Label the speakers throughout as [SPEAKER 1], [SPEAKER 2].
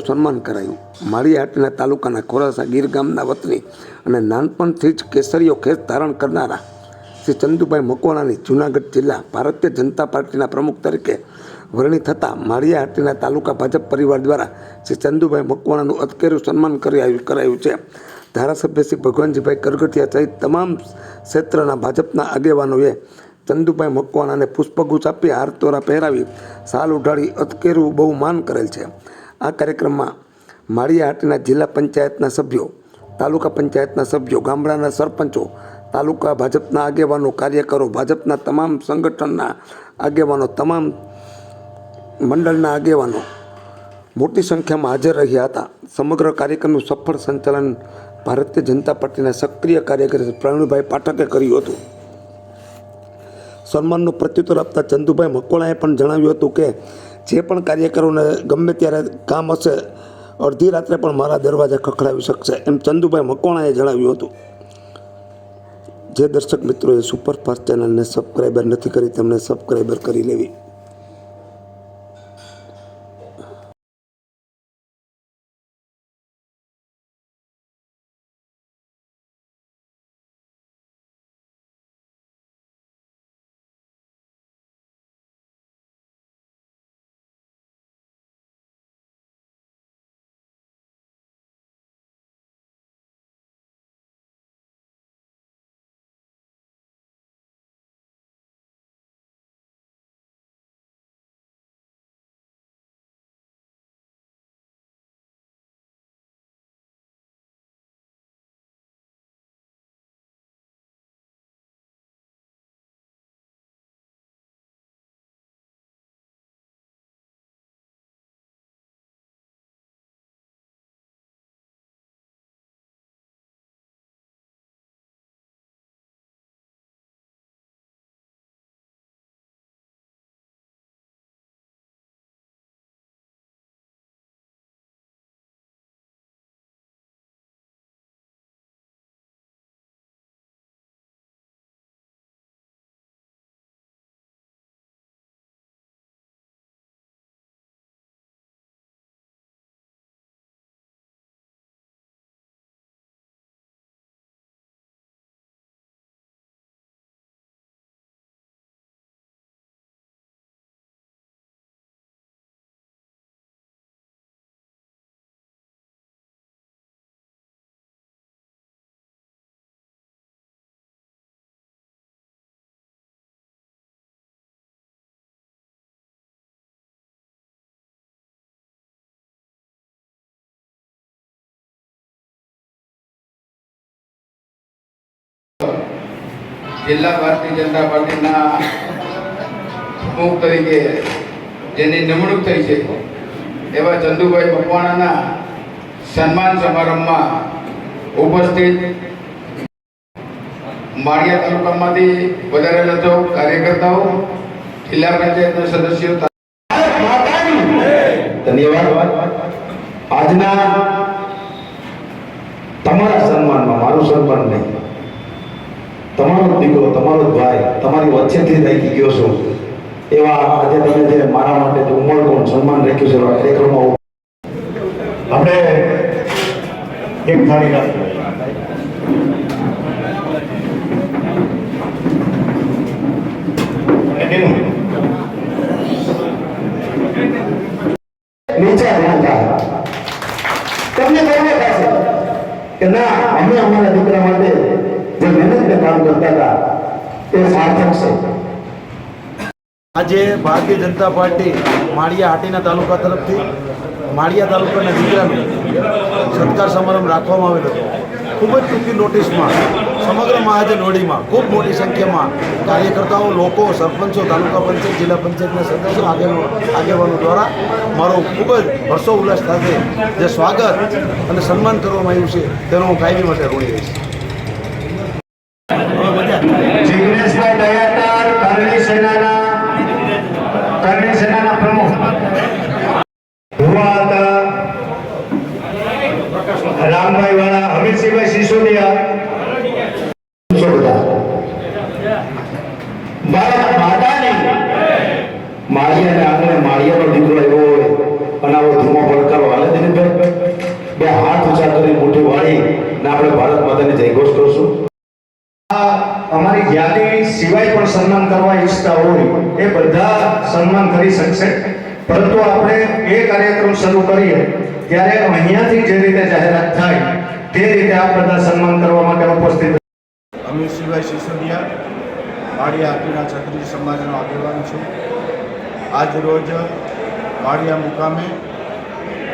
[SPEAKER 1] સન્માન કરાયું. માળી તાલુકાના ખોરાસા ગીર ગામના વતની અને નાનપણથી જ કેસરીઓ ખેસ ધારણ કરનારા શ્રી ચંદુભાઈ મકવાણાની જૂનાગઢ જિલ્લા ભારતીય જનતા પાર્ટીના પ્રમુખ તરીકે વરણી થતાં માળિયા તાલુકા ભાજપ પરિવાર દ્વારા શ્રી ચંદુભાઈ મકવાણાનું અતકેરું સન્માન કરાયું કરાયું છે. ધારાસભ્ય શ્રી ભગવાનજીભાઈ કરગઠિયા સહિત તમામ ક્ષેત્રના ભાજપના આગેવાનોએ ચંદુભાઈ મકવાણાને પુષ્પગુચ્છ આપી હારતોરા પહેરાવી સાલ ઉઢાડી અતકેરું બહુ માન કરેલ છે. આ કાર્યક્રમમાં માળિયા હાટીના જિલ્લા પંચાયતના સભ્યો, તાલુકા પંચાયતના સભ્યો, ગામડાના સરપંચો, તાલુકા ભાજપના આગેવાનો, કાર્યકરો, ભાજપના તમામ સંગઠનના આગેવાનો, તમામ મંડળના આગેવાનો મોટી સંખ્યામાં હાજર રહ્યા હતા. સમગ્ર કાર્યક્રમનું સફળ સંચાલન ભારતીય જનતા પાર્ટીના સક્રિય કાર્યકરી પ્રવીણભાઈ પાઠકે કર્યું હતું. સન્માનનું પ્રત્યુત્તર આપતા ચંદુભાઈ મકવાણાએ પણ જણાવ્યું હતું કે જે પણ કાર્યકરોને ગમે ત્યારે કામ હશે, અડધી રાત્રે પણ મારા દરવાજા ખખડાવી શકશે. એમ ચંદુભાઈ મકવાણાએ જણાવ્યું હતું. જે દર્શક મિત્રોએ સુપરફાસ્ટ ચેનલને સબસ્ક્રાઈબર નથી કરી તેમણે સબસ્ક્રાઈબર કરી લેવી.
[SPEAKER 2] જિલ્લા ભારતીય જનતા પાર્ટીના પ્રમુખ તરીકે જેની નિમણૂક થઈ છે, એવા ચંદુભાઈ મકવાણાના સન્માન સમારંભમાં ઉપસ્થિત માળિયા તાલુકામાંથી વધારેલા સૌ કાર્યકર્તાઓ, જિલ્લા પંચાયતના સદસ્યો
[SPEAKER 3] ધન્યવાદ. આજના તમારા સન્માનમાં, મારું સન્માન નહીં. દીકરો, તમારો ભાઈ, તમારી વચ્ચેથી રહી ગયો છું. એવા આજે તમે જે મારા માટે જે ઉમળકોણ સન્માન રાખ્યું છે એવા કાર્યક્રમો
[SPEAKER 4] આપણે એક થાળી રાખીએ. એનું
[SPEAKER 3] નીચા ધ્યાન થાય તમને ગર્વ થશે કે ના અમે અમારા દીકરા માટે જે મહેનતને
[SPEAKER 5] આજે ભારતીય જનતા પાર્ટી માળિયા હાટીના તાલુકા તરફથી માળિયા તાલુકાના દીકરાનો સત્કાર સમારંભ રાખવામાં આવેલો હતો. ખૂબ જ ટૂંકી નોટિસમાં, સમગ્ર મહાજનોડીમાં ખૂબ મોટી સંખ્યામાં કાર્યકર્તાઓ, લોકો, સરપંચો, તાલુકા પંચાયત, જિલ્લા પંચાયતના સદસ્યો, આગેવાનો આગેવાનો દ્વારા મારો ખૂબ જ હર્ષો ઉલ્લાસ સાથે જે સ્વાગત અને સન્માન કરવામાં આવ્યું છે, તેનો હું કાયમી માટે ઋણી રહીશ
[SPEAKER 4] રામભાઈ વાળા હમીરસિંહભાઈ સિસોદિયા ભારત માતાની.
[SPEAKER 3] માળિયાને આંગણે માળિયાનો દીકરો એવો હોય અને આવો ધૂમો પડકારો હાલે દિલીપભાઈ બે હાથ ઊંચા કરી મુઠ્ઠી વાળી ને આપણે ભારત માતાની જયઘોષ કરશું.
[SPEAKER 4] અમારી યાદી સિવાય પણ સન્માન કરવા ઈચ્છતા હોય, એ બધા સન્માન કરી શકશે. પરંતુ આપણે એ કાર્યક્રમ શરૂ કરીએ, ત્યારે અહીંયાથી જે રીતે જાહેરાત થાય, તે રીતે આ બધા સન્માન કરવા માટે ઉપસ્થિત
[SPEAKER 6] અમીરસિંહભાઈ સિસોદિયા, વાડિયા આપીના છત્રી સમાજનો આગેવાન છું. આજ રોજ માળિયા મુકામે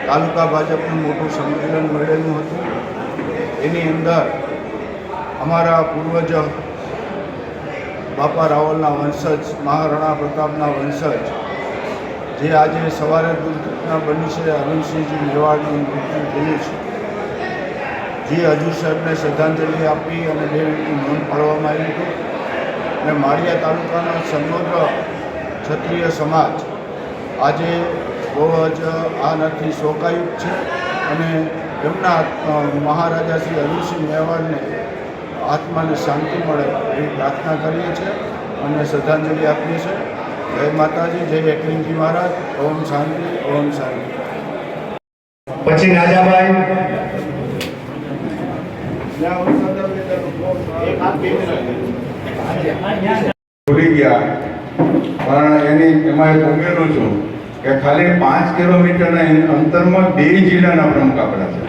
[SPEAKER 6] તાલુકા ભાજપનું મોટું સંમેલન મળેલું હતું. એની અંદર અમારા પૂર્વજ બાપા રાવલના વંશજ, મહારાણા પ્રતાપના વંશજ જે આજે સવારે દુર્ઘટના બની છે, અરુણસિંહજી મેવાડનું મૃત્યુ થયું છે. જે હજુર સાહેબને શ્રદ્ધાંજલિ આપી અને બે મિનિટની મૌન પાડવામાં આવ્યું હતું. અને માળિયા તાલુકાનો સમગ્ર ક્ષત્રિય સમાજ આજે બહુ જ આનાથી શોકાયુક્ત છે. અને એમના મહારાજા શ્રી હરિસિંહ મેવાડને આત્માને શાંતિ મળે એવી પ્રાર્થના કરીએ છીએ અને શ્રદ્ધાંજલિ આપીએ છીએ. જય માતાજી જય એકલિંગજી મહારાજ ઓમ શાંતિ ઓમ શાંતિ.
[SPEAKER 4] પછી રાજાભાઈ.
[SPEAKER 7] ભૂલી ગયા. પણ એની એમાં એક ઉમેરું છું કે ખાલી પાંચ કિલોમીટરના અંતરમાં બે જિલ્લાના પ્રમુખ આપણા છે.